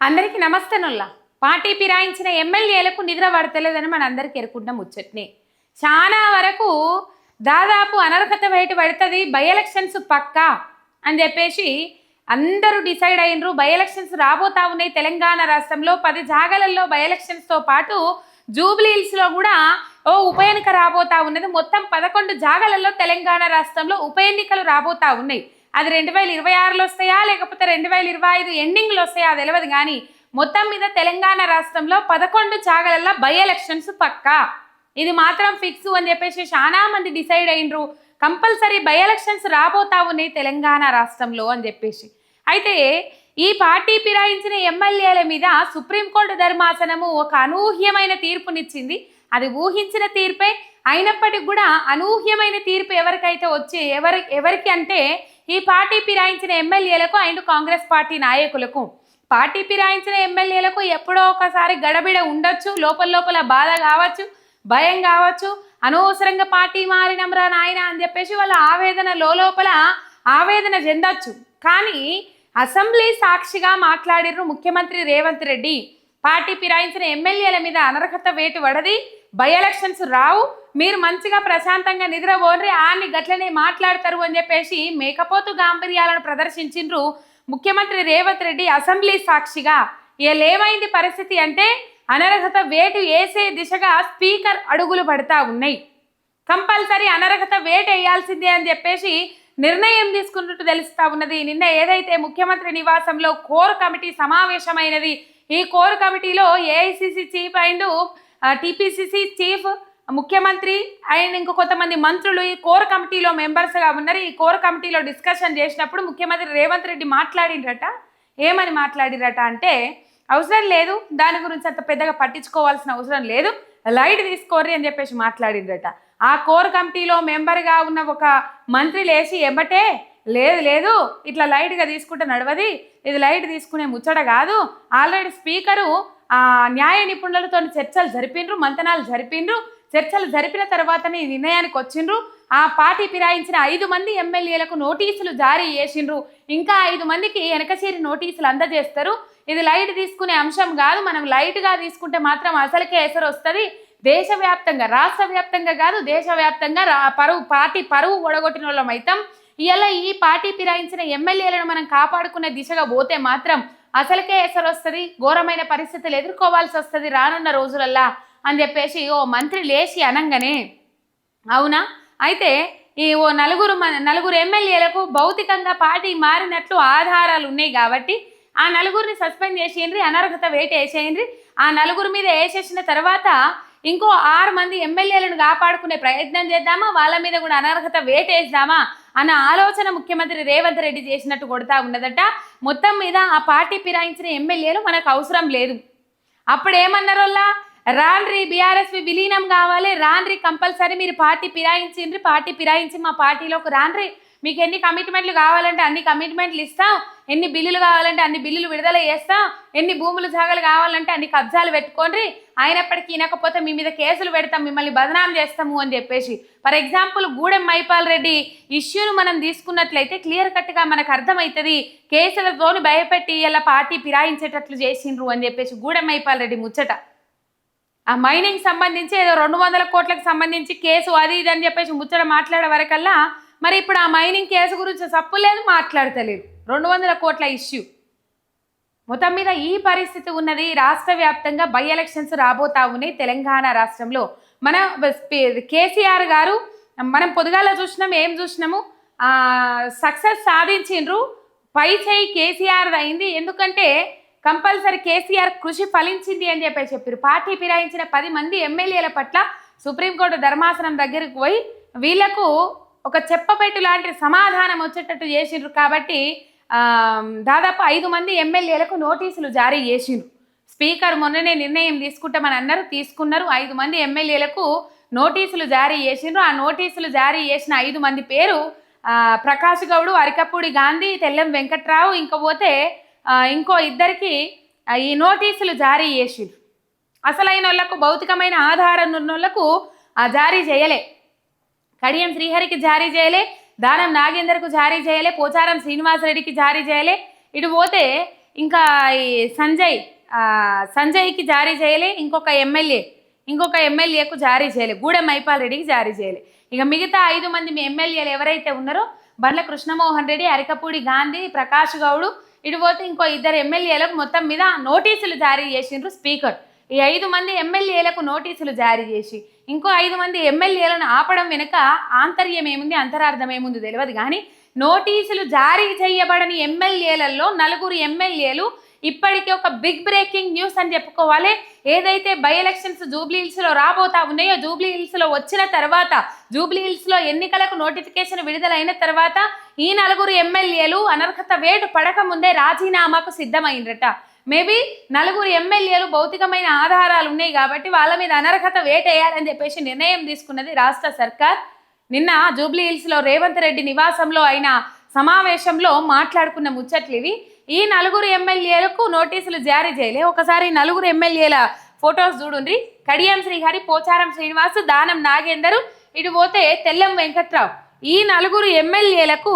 అందరికీ నమస్తేనుల్లా పార్టీ పిరాయించిన ఎమ్మెల్యేలకు నిద్ర పడతలేదని మన అందరికీ ఎరుకుంటాం ముచ్చట్ని. చాలా వరకు దాదాపు అనర్హత బయట పడుతుంది బై ఎలక్షన్స్ పక్కా అని చెప్పేసి అందరూ డిసైడ్ అయినరు. బై ఎలక్షన్స్ రాబోతా ఉన్నాయి తెలంగాణ రాష్ట్రంలో. పది జాగాలలో బై ఎలక్షన్స్తో పాటు జూబ్లీహిల్స్లో కూడా ఓ ఉప ఎన్నిక రాబోతా ఉన్నది. మొత్తం పదకొండు జాగాలలో తెలంగాణ రాష్ట్రంలో ఉప ఎన్నికలు రాబోతా ఉన్నాయి. అది రెండు వేల ఇరవై ఆరులో వస్తాయా? లేకపోతే రెండు వేల ఇరవై ఐదు ఎండింగ్లో వస్తాయా? తెలియదు కానీ మొత్తం మీద తెలంగాణ రాష్ట్రంలో పదకొండు చాగలల్లో బై ఎలక్షన్స్ పక్కా. ఇది మాత్రం ఫిక్స్ అని చెప్పేసి చాలా మంది డిసైడ్ అయినరు. కంపల్సరీ బై ఎలక్షన్స్ రాబోతా ఉన్నాయి తెలంగాణ రాష్ట్రంలో అని చెప్పేసి. అయితే ఈ పార్టీ ఫిరాయించిన ఎమ్మెల్యేల మీద సుప్రీంకోర్టు ధర్మాసనము ఒక అనూహ్యమైన తీర్పునిచ్చింది. అది ఊహించిన తీర్పే. అయినప్పటికి కూడా అనూహ్యమైన తీర్పు ఎవరికైతే వచ్చి ఎవరి ఎవరికి అంటే ఈ పార్టీ ఫిరాయించిన ఎమ్మెల్యేలకు అండ్ కాంగ్రెస్ పార్టీ నాయకులకు. పార్టీ ఫిరాయించిన ఎమ్మెల్యేలకు ఎప్పుడో ఒకసారి గడబిడ ఉండొచ్చు లోపల లోపల బాధ కావచ్చు భయం కావచ్చు. అనవసరంగా పార్టీ మారినమ్రా నాయన అని చెప్పేసి వాళ్ళ ఆవేదన లోపల ఆవేదన చెందొచ్చు. కానీ అసెంబ్లీ సాక్షిగా మాట్లాడిర్రు ముఖ్యమంత్రి రేవంత్ రెడ్డి. పార్టీ ఫిరాయించిన ఎమ్మెల్యేల మీద అనర్హత వేటు వడది బై ఎలక్షన్స్ రావు. మీరు మంచిగా ప్రశాంతంగా నిద్రపోర్రి ఆన్ని గట్లనే మాట్లాడతారు అని చెప్పేసి మేకపోతు గాంభీర్యాలను ప్రదర్శించిండ్రు ముఖ్యమంత్రి రేవంత్ రెడ్డి అసెంబ్లీ సాక్షిగా. ఏమైంది పరిస్థితి అంటే అనర్హత వేటు వేసే దిశగా స్పీకర్ అడుగులు పడతా ఉన్నాయి. కంపల్సరీ అనర్హత వేటు వేయాల్సిందే అని చెప్పేసి నిర్ణయం తీసుకున్నట్టు తెలుస్తా ఉన్నది. నిన్న ఏదైతే ముఖ్యమంత్రి నివాసంలో కోర్ కమిటీ సమావేశమైనది ఈ కోర్ కమిటీలో AICC chief and TPCC chief ముఖ్యమంత్రి అండ్ ఇంకో కొంతమంది మంత్రులు ఈ కోర్ కమిటీలో మెంబర్స్గా ఉన్నారు. ఈ కోర్ కమిటీలో డిస్కషన్ చేసినప్పుడు ముఖ్యమంత్రి రేవంత్ రెడ్డి మాట్లాడిండ్రట ఏమని మాట్లాడిరట అంటే అవసరం లేదు దాని గురించి అంత పెద్దగా పట్టించుకోవాల్సిన అవసరం లేదు లైట్ తీసుకోర్రి అని చెప్పేసి మాట్లాడిండ్రట ఆ కోర్ కమిటీలో మెంబర్గా ఉన్న ఒక మంత్రి లేచి ఎమ్మటే లేదు లేదు ఇట్లా లైట్గా తీసుకుంటే నడవది ఇది లైట్ తీసుకునే ముచ్చట కాదు. ఆల్రెడీ స్పీకరు న్యాయ నిపుణులతో చర్చలు జరిపిండ్రు మంతనాలు జరిపిండ్రు. చర్చలు జరిపిన తర్వాతనే ఈ నిర్ణయానికి వచ్చిండ్రు. ఆ పార్టీ ఫిరాయించిన ఐదు మంది ఎమ్మెల్యేలకు నోటీసులు జారీ చేసిండ్రు. ఇంకా ఐదు మందికి వెనకచేరి నోటీసులు అందజేస్తారు. ఇది లైట్ తీసుకునే అంశం కాదు. మనం లైట్గా తీసుకుంటే మాత్రం అసలుకే ఎసరు వస్తుంది దేశవ్యాప్తంగా రాష్ట్ర వ్యాప్తంగా కాదు దేశవ్యాప్తంగా పరువు పార్టీ పరువు ఒడగొట్టిన వాళ్ళం అవుతాం ఇలా ఈ పార్టీ ఫిరాయించిన ఎమ్మెల్యేలను మనం కాపాడుకునే దిశగా పోతే మాత్రం అసలుకే ఎసరు వస్తుంది ఘోరమైన పరిస్థితులు ఎదుర్కోవాల్సి వస్తుంది రానున్న రోజులల్లా అని చెప్పేసి ఓ మంత్రి లేచి అనంగానే అవునా? అయితే ఈ ఓ నలుగురు మ- నలుగురు ఎమ్మెల్యేలకు భౌతికంగా పార్టీ మారినట్లు ఆధారాలు ఉన్నాయి కాబట్టి ఆ నలుగురిని సస్పెండ్ చేసేయండి అనర్హత వేట వేసేయండి. ఆ నలుగురు మీద వేసేసిన తర్వాత ఇంకో ఆరు మంది ఎమ్మెల్యేలను కాపాడుకునే ప్రయత్నం చేద్దామా? వాళ్ళ మీద కూడా అనర్హత వేటేద్దామా అన్న ఆలోచన ముఖ్యమంత్రి రేవంత్ రెడ్డి చేసినట్టు కొడతా ఉన్నదట. మొత్తం మీద ఆ పార్టీ ఫిరాయించిన ఎమ్మెల్యేలు మనకు అవసరం లేదు. అప్పుడు ఏమన్నారు రాన్రి బీఆర్ఎస్వి విలీనం కావాలి రాన్రి కంపల్సరీ మీరు పార్టీ ఫిరాయించిండ్రి పార్టీ ఫిరాయించి మా పార్టీలోకి రాన్రి. మీకు ఎన్ని కమిట్మెంట్లు కావాలంటే అన్ని కమిట్మెంట్లు ఇస్తాం. ఎన్ని బిల్లులు కావాలంటే అన్ని బిల్లులు విడుదల చేస్తాం. ఎన్ని భూములు జాగలు కావాలంటే అన్ని కబ్జాలు పెట్టుకోండి అయినప్పటికీ ఇనకపోతే మీ మీద కేసులు పెడతాం మిమ్మల్ని బదనాం చేస్తాము అని చెప్పేసి. ఫర్ ఎగ్జాంపుల్ గూడెం మైపాల్ రెడ్డి ఇష్యూను మనం తీసుకున్నట్లయితే క్లియర్ కట్గా మనకు అర్థమవుతుంది. కేసులతోని భయపెట్టి ఇలా పార్టీ పిరాయించేటట్లు చేసిండ్రు అని చెప్పేసి గూడెం మైపాల్ రెడ్డి ముచ్చట. ఆ మైనింగ్ సంబంధించి ఏదో రెండు వందల కోట్లకు సంబంధించి కేసు అది ఇది అని చెప్పేసి ముచ్చట మాట్లాడే వరకల్లా మరి ఇప్పుడు ఆ మైనింగ్ కేసు గురించి సప్పు లేదు మాట్లాడతలేదు. రెండు వందల కోట్ల ఇష్యూ. మొత్తం మీద ఈ పరిస్థితి ఉన్నది రాష్ట్ర వ్యాప్తంగా బై ఎలక్షన్స్ రాబోతా ఉన్నాయి తెలంగాణ రాష్ట్రంలో. మన కేసీఆర్ గారు మనం పొదుగాల చూసినాం ఏం చూసినాము? సక్సెస్ సాధించిండ్రు పై చేయి కేసీఆర్ అయింది. ఎందుకంటే కంపల్సరీ కేసీఆర్ కృషి ఫలించింది అని చెప్పి చెప్పారు పార్టీ ఫిరాయించిన పది మంది ఎమ్మెల్యేల పట్ల సుప్రీంకోర్టు ధర్మాసనం దగ్గరికి పోయి వీళ్ళకు ఒక చెప్పపెట్టు లాంటి సమాధానం వచ్చేటట్టు చేసిండ్రు కాబట్టి దాదాపు ఐదు మంది ఎమ్మెల్యేలకు నోటీసులు జారీ చేసిండ్రు. స్పీకర్ మొన్ననే నిర్ణయం తీసుకుంటామని అన్నారు తీసుకున్నారు. ఐదు మంది ఎమ్మెల్యేలకు నోటీసులు జారీ చేసిండ్రు. ఆ నోటీసులు జారీ చేసిన ఐదు మంది పేరు ప్రకాష్ గౌడు అరికపూడి గాంధీ తెల్లం వెంకట్రావు ఇంకా పోతే ఇంకో ఇద్దరికి ఈ నోటీసులు జారీ చేసిండ్రు. అసలైన వాళ్ళకు భౌతికమైన ఆధారం ఉన్న వాళ్ళకు జారీ చేయలే. కడియం శ్రీహరికి జారీ చేయలే దానం నాగేందర్కు జారీ చేయలే పోచారం శ్రీనివాసరెడ్డికి జారీ చేయలే. ఇటు పోతే ఇంకా ఈ సంజయ్ సంజయ్కి జారీ చేయలే ఇంకొక ఎమ్మెల్యే ఇంకొక ఎమ్మెల్యేకు జారీ చేయలే. గూడెం మైపాల్ రెడ్డికి జారీ చేయలే. ఇక మిగతా ఐదు మంది మీ ఎమ్మెల్యేలు ఎవరైతే ఉన్నారో బండ్ల కృష్ణమోహన్ రెడ్డి అరికపూడి గాంధీ ప్రకాష్ గౌడ్ ఇటు పోతే ఇంకో ఇద్దరు ఎమ్మెల్యేలకు మొత్తం మీద నోటీసులు జారీ చేసిండ్రు స్పీకర్. ఈ ఐదు మంది ఎమ్మెల్యేలకు నోటీసులు జారీ చేసి ఇంకో ఐదు మంది ఎమ్మెల్యేలను ఆపడం వెనుక ఆంతర్యం ఏముంది అంతరార్థం ఏముంది తెలియదు కానీ నోటీసులు జారీ చేయబడని ఎమ్మెల్యేలలో నలుగురు ఎమ్మెల్యేలు ఇప్పటికే ఒక బిగ్ బ్రేకింగ్ న్యూస్ అని చెప్పుకోవాలి. ఏదైతే బై ఎలక్షన్స్ జూబ్లీ హిల్స్లో రాబోతా ఉన్నాయో జూబ్లీ హిల్స్లో వచ్చిన తర్వాత జూబ్లీ హిల్స్లో ఎన్నికలకు నోటిఫికేషన్ విడుదలైన తర్వాత ఈ నలుగురు ఎమ్మెల్యేలు అనర్హత వేటు పడక ముందే రాజీనామాకు సిద్ధమైందట మేబీ నలుగురు ఎమ్మెల్యేలు భౌతికమైన ఆధారాలు ఉన్నాయి కాబట్టి వాళ్ళ మీద అనర్హత వేటేయాలని చెప్పేసి నిర్ణయం తీసుకున్నది రాష్ట్ర సర్కార్. నిన్న జూబ్లీ హిల్స్లో రేవంత్ రెడ్డి నివాసంలో అయిన సమావేశంలో మాట్లాడుకున్న ముచ్చట్లు ఇవి. ఈ నలుగురు ఎమ్మెల్యేలకు నోటీసులు జారీ చేయలే. ఒకసారి నలుగురు ఎమ్మెల్యేల ఫొటోస్ చూడుండ్రి. కడియం శ్రీహరి పోచారం శ్రీనివాస్ దానం నాగేందరు ఇటు పోతే తెల్లం వెంకట్రావు. ఈ నలుగురు ఎమ్మెల్యేలకు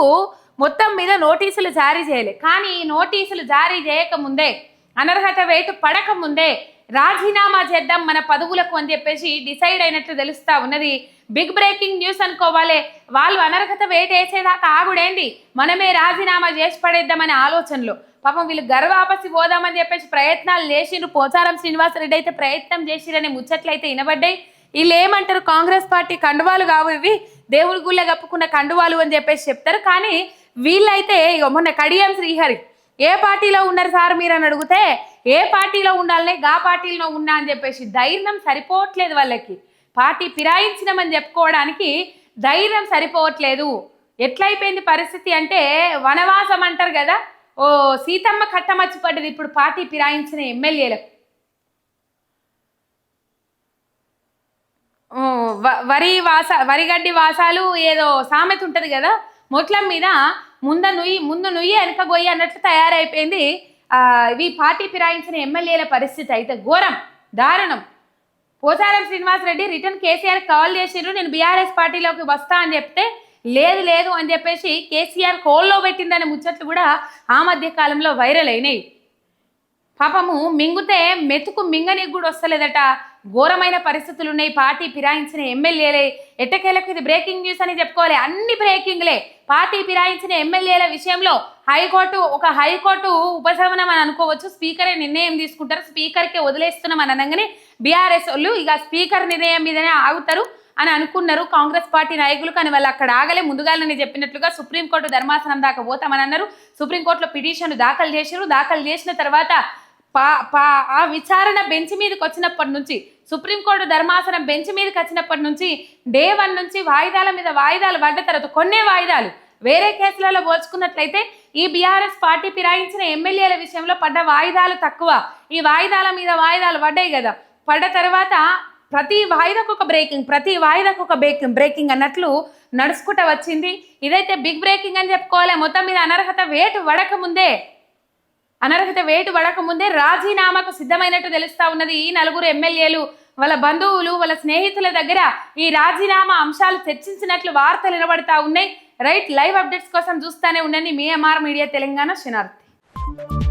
మొత్తం మీద నోటీసులు జారీ చేయలే. కానీ ఈ నోటీసులు జారీ చేయకముందే అనర్హత వేటు పడక ముందే రాజీనామా చేద్దాం మన పదవులకు అని చెప్పేసి డిసైడ్ అయినట్లు తెలుస్తా ఉన్నది. బిగ్ బ్రేకింగ్ న్యూస్ అనుకోవాలి. వాళ్ళు అనర్హత వేటు వేసేదాకా ఆగుడేంది? మనమే రాజీనామా చేసి పడేద్దామనే ఆలోచనలో. పాపం వీళ్ళు గర్వాపసి పోదామని చెప్పేసి ప్రయత్నాలు చేసిండ్రు. పోచారం శ్రీనివాసరెడ్డి అయితే ప్రయత్నం చేసిరనే ముచ్చట్లు అయితే వినబడ్డాయి. వీళ్ళు ఏమంటారు? కాంగ్రెస్ పార్టీ కండువాలు కావు ఇవి. దేవుడి గుళ్ళ కప్పుకున్న కండువాలు అని చెప్పేసి చెప్తారు. కానీ వీళ్ళైతే మొన్న కడియం శ్రీహరి ఏ పార్టీలో ఉన్నారు సార్ మీరు అని అడిగితే ఏ పార్టీలో ఉండాలనే గా పార్టీలో ఉన్నా అని చెప్పేసి ధైర్యం సరిపోవట్లేదు వాళ్ళకి. పార్టీ ఫిరాయించినామని చెప్పుకోవడానికి ధైర్యం సరిపోవట్లేదు. ఎట్లయిపోయింది పరిస్థితి అంటే వనవాసం అంటారు కదా ఓ సీతమ్మ కట్టమచ్చి పడ్డది ఇప్పుడు పార్టీ ఫిరాయించిన ఎమ్మెల్యేలకు. వరి వాస వరిగడ్డి వాసాలు ఏదో సామెత ఉంటుంది కదా మొట్లం మీద ముంద నుయ్యి ముందు నుయ్యి వెనక గొయ్యి అన్నట్లు తయారైపోయింది. ఇవి పార్టీ ఫిరాయించిన ఎమ్మెల్యేల పరిస్థితి అయితే ఘోరం దారుణం. Pocharam Srinivasa Reddy return KCR call చేసిండ్రు నేను బీఆర్ఎస్ పార్టీలోకి వస్తా అని చెప్తే లేదు లేదు అని చెప్పేసి కేసీఆర్ హోల్లో పెట్టిందనే ముచ్చట్లు కూడా ఆ మధ్య కాలంలో వైరల్ అయినాయి. పాపము మింగుతే మెతుకు మింగనికి కూడా వస్తలేదట. ఘోరమైన పరిస్థితులు ఉన్నాయి పార్టీ ఫిరాయించిన ఎమ్మెల్యేలే. ఎట్టకేలకు ఇది బ్రేకింగ్ న్యూస్ అని చెప్పుకోవాలి. అన్ని బ్రేకింగ్లే. పార్టీ ఫిరాయించిన ఎమ్మెల్యేల విషయంలో హైకోర్టు ఒక హైకోర్టు ఉపశమనం అని అనుకోవచ్చు. స్పీకరే నిర్ణయం తీసుకుంటారు. స్పీకర్కే వదిలేస్తున్నాం అని అనగానే బీఆర్ఎస్ వాళ్ళు ఇక స్పీకర్ నిర్ణయం మీదనే ఆగుతారు అని అనుకున్నారు. కాంగ్రెస్ పార్టీ నాయకులు కానీ వాళ్ళు అక్కడ ఆగలే. ముందుగానే చెప్పినట్లుగా సుప్రీంకోర్టు ధర్మాసనం దాకా పోతామని అన్నారు. సుప్రీంకోర్టులో పిటిషన్ దాఖలు చేశారు. దాఖలు చేసిన తర్వాత పా పా ఆ విచారణ బెంచ్ మీదకి వచ్చినప్పటి నుంచి సుప్రీంకోర్టు ధర్మాసనం బెంచ్ మీదకి వచ్చినప్పటి నుంచి డే వన్ నుంచి వాయిదాల మీద వాయిదాలు పడ్డ తర్వాత కొన్నే వాయిదాలు. వేరే కేసులలో పోల్చుకున్నట్లయితే ఈ బీఆర్ఎస్ పార్టీ ఫిరాయించిన ఎమ్మెల్యేల విషయంలో పడ్డ వాయిదాలు తక్కువ. ఈ వాయిదాల మీద వాయిదాలు పడ్డాయి కదా. పడ్డ తర్వాత ప్రతి వాయిదాకు ఒక బ్రేకింగ్ ప్రతి వాయిదాకు ఒక బ్రేకింగ్ బ్రేకింగ్ అన్నట్లు నడుచుకుంటూ వచ్చింది. ఇదైతే బిగ్ బ్రేకింగ్ అని చెప్పుకోవాలి. మొత్తం మీద అనర్హత వేటు వడక ముందే అనర్హత వేటు పడక ముందే రాజీనామాకు సిద్ధమైనట్టు తెలుస్తా ఉన్నది ఈ నలుగురు ఎమ్మెల్యేలు. వాళ్ళ బంధువులు వాళ్ళ స్నేహితుల దగ్గర ఈ రాజీనామా అంశాలు చర్చించినట్లు వార్తలు వినబడతా ఉన్నాయి. రైట్ లైవ్ అప్డేట్స్ కోసం చూస్తూనే ఉండండి. మీ ఎంఆర్ మీడియా తెలంగాణ శనార్థి